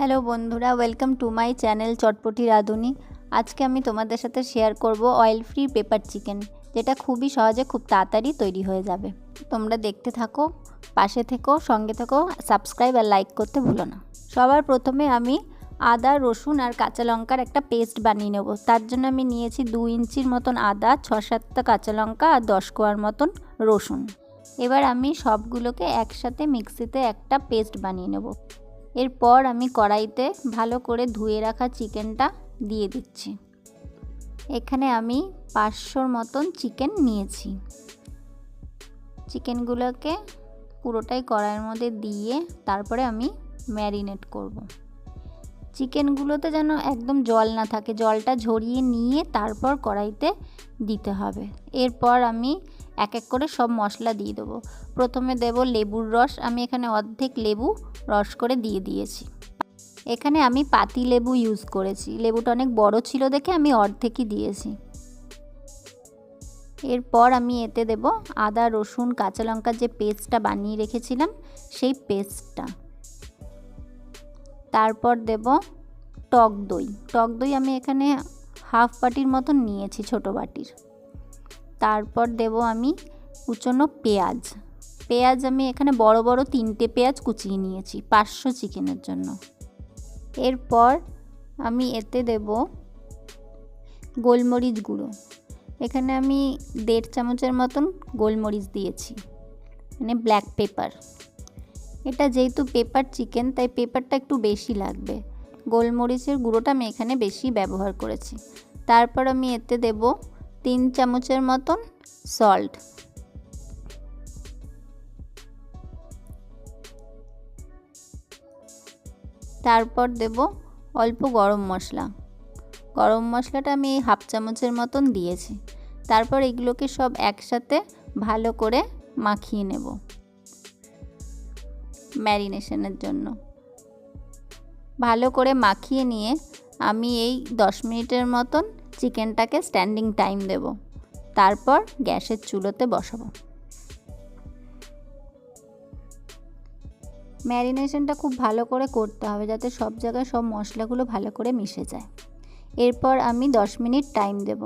Hello বন্ধুরা welcome to my channel Chotpoti Radhuni. আজকে আমি তোমাদের সাথে শেয়ার করব অয়েল ফ্রি পেপার চিকেন যেটা খুবই সহজে খুব তাড়াতাড়ি তৈরি হয়ে যাবে। তোমরা দেখতে থাকো, পাশে থেকো, সঙ্গে থেকো সাবস্ক্রাইব আর লাইক করতে ভুলো না। সবার প্রথমে আমি আদা, রসুন আর কাঁচা লঙ্কার একটা পেস্ট বানিয়ে নেব। তার জন্য আমি নিয়েছি দু ইঞ্চির মতন আদা, ছ সাতটা কাঁচা লঙ্কা আর দশ কোয়ার মতন রসুন। এবার আমি সবগুলোকে একসাথে মিক্সিতে একটা পেস্ট বানিয়ে নেব। এরপর আমি কড়াইতে ভালো করে ধুয়ে রাখা চিকেনটা দিয়ে দিচ্ছি। এখানে আমি পাঁচশোর মতন চিকেন নিয়েছি। চিকেনগুলোকে পুরোটাই কড়াইয়ের মধ্যে দিয়ে তারপরে আমি ম্যারিনেট করব। চিকেনগুলোতে যেন একদম জল না থাকে, জলটা ঝরিয়ে নিয়ে তারপর কড়াইতে দিতে হবে। এরপর আমি এক এক করে সব মশলা দিয়ে দেবো। প্রথমে দেব লেবুর রস, আমি এখানে অর্ধেক লেবু রস করে দিয়ে দিয়েছি। এখানে আমি পাতি লেবু ইউজ করেছি। লেবুটা অনেক বড় ছিল দেখে আমি অর্ধেকই দিয়েছি। এরপর আমি এতে দেব আদা, রসুন, কাঁচা লঙ্কার যে পেস্টটা বানিয়ে রেখেছিলাম, সেই পেস্টটা তারপর দেব টক দই। টক দই আমি এখানে হাফ বাটির মতন নিয়েছি ছোট বাটির। তারপর দেব আমি কুচনো পেঁয়াজ। পেঁয়াজ আমি এখানে বড় বড় তিনটে পেঁয়াজ কুচিয়ে নিয়েছি, পাঁচশো চিকেনের জন্য। এরপর আমি এতে দেব গোলমরিচ গুঁড়ো। এখানে আমি দেড় চামচের মতন গোলমরিচ দিয়েছি মানে ব্ল্যাক পেপার। এটা যেহেতু পেপার চিকেন, তাই পেপারটা একটু বেশি লাগবে। গোলমরিচের গুঁড়োটা আমি এখানে বেশি ব্যবহার করেছি। তারপর আমি এতে দেব তিন চামচের মতন সল্ট তারপর দেব অল্প গরম মশলা। গরম মশলাটা আমি হাফ চামচের মতন দিয়েছি। তারপর এগুলোকে সব একসাথে ভালো করে মাখিয়ে নেব। ম্যারিনেশনের জন্য। ভালো করে মাখিয়ে নিয়ে আমি এই দশ মিনিটের মতন চিকেনটাকে স্ট্যান্ডিং টাইম দেব। তারপর গ্যাসের চুলোতে বসাবো। ম্যারিনেশনটা খুব ভালো করে করতে হবে যাতে সব জায়গায় সব মশলাগুলো ভালো করে মিশে যায়। এরপর আমি দশ মিনিট টাইম দেব।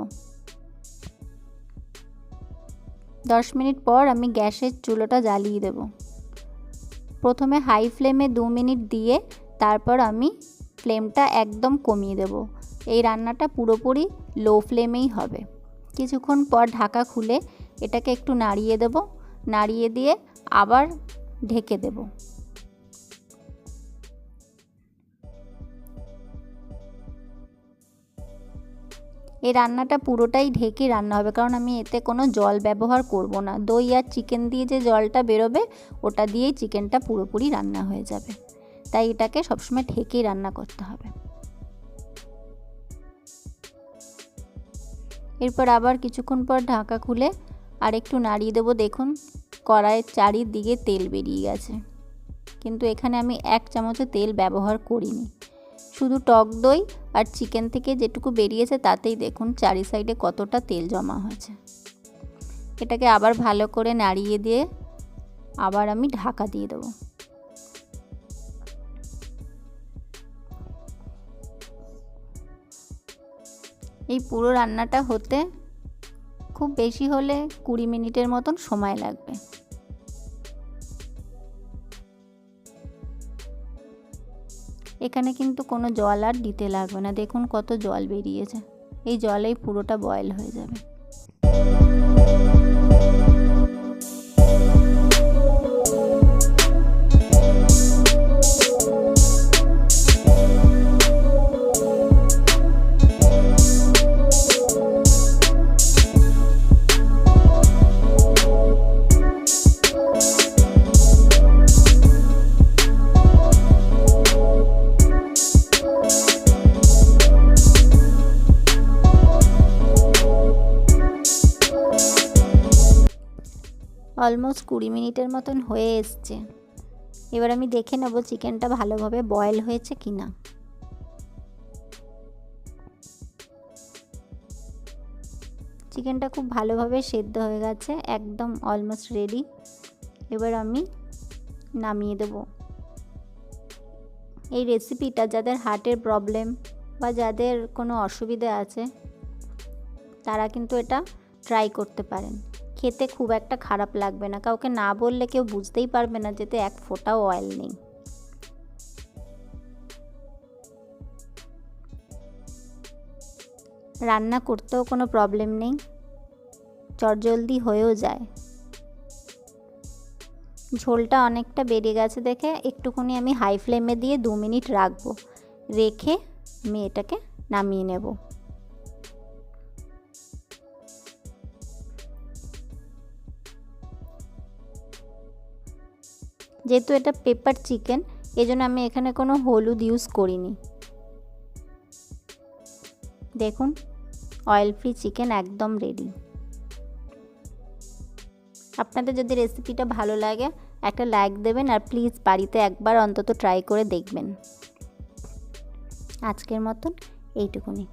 দশ মিনিট পর আমি গ্যাসের চুলোটা জ্বালিয়ে দেব। প্রথমে হাই ফ্লেমে দু মিনিট দিয়ে তারপর আমি ফ্লেমটা একদম কমিয়ে দেব। এই রান্নাটা পুরোপুরি লো ফ্লেমেই হবে। কিছুক্ষণ পর ঢাকা খুলে এটাকে একটু নাড়িয়ে দেব। নাড়িয়ে দিয়ে আবার ঢেকে দেব। এই রান্নাটা পুরোটাই ঢেকে রান্না হবে কারণ আমি এতে কোনো জল ব্যবহার করব না। দই আর চিকেন দিয়ে যে জলটা বেরোবে, ওটা দিয়েই চিকেনটা পুরোপুরি রান্না হয়ে যাবে। তাই এটাকে সবসময় ঢেকেই রান্না করতে হবে। এরপর আবার কিছুক্ষণ পর ঢাকা খুলে আর একটু নাড়িয়ে দেবো। দেখুন, কড়াইয়ের চারিদিকে তেল বেরিয়ে গেছে। কিন্তু এখানে আমি এক চামচও তেল ব্যবহার করিনি। শুধু টক দই আর চিকেন থেকে যেটুকু বেরিয়েছে তাতেই দেখুন চারি সাইডে কতটা তেল জমা হয়েছে। এটাকে আবার ভালো করে নাড়িয়ে দিয়ে আবার আমি ঢাকা দিয়ে দেবো। এই পুরো রান্নাটা হতে খুব বেশি হলে কুড়ি মিনিটের মতন সময় লাগবে। এখানে কিন্তু কোনো জল আর দিতে লাগবে না। দেখুন কত জল বেরিয়েছে। এই জলেই পুরোটা বয়েল হয়ে যাবে। অলমোস্ট কুড়ি মিনিটের মতন হয়ে এসছে। এবার আমি দেখে নেব চিকেনটা ভালোভাবে বয়েল হয়েছে কি না চিকেনটা খুব ভালোভাবে সেদ্ধ হয়ে গেছে, একদম অলমোস্ট রেডি এবার আমি নামিয়ে দেব। এই রেসিপিটা যাদের হার্টের প্রবলেম বা যাদের কোনো অসুবিধে আছে, তারা কিন্তু এটা ট্রাই করতে পারেন। খেতে খুব একটা খারাপ লাগবে না। কাউকে না বললে কেউ বুঝতেই পারবে না যেতে এক ফোঁটাও অয়েল নেই। রান্না করতেও কোনো প্রবলেম নেই। চটজলদি হয়েও যায়। ঝোলটা অনেকটা বেড়ে গেছে দেখে একটুখানি আমি হাই ফ্লেমে দিয়ে দু মিনিট রাখব। রেখে আমি এটাকে নামিয়ে নেব। যেহেতু এটা পেপার চিকেন এজন্য আমি এখানে কোনো হলুদ ইউজ করিনি। দেখুন অয়েল ফ্রি চিকেন একদম রেডি আপনাদের যদি রেসিপিটা ভালো লাগে, একটা লাইক দেবেন আর প্লিজ বাড়িতে একবার অন্তত ট্রাই করে দেখবেন। আজকের মতন এইটুকুনি।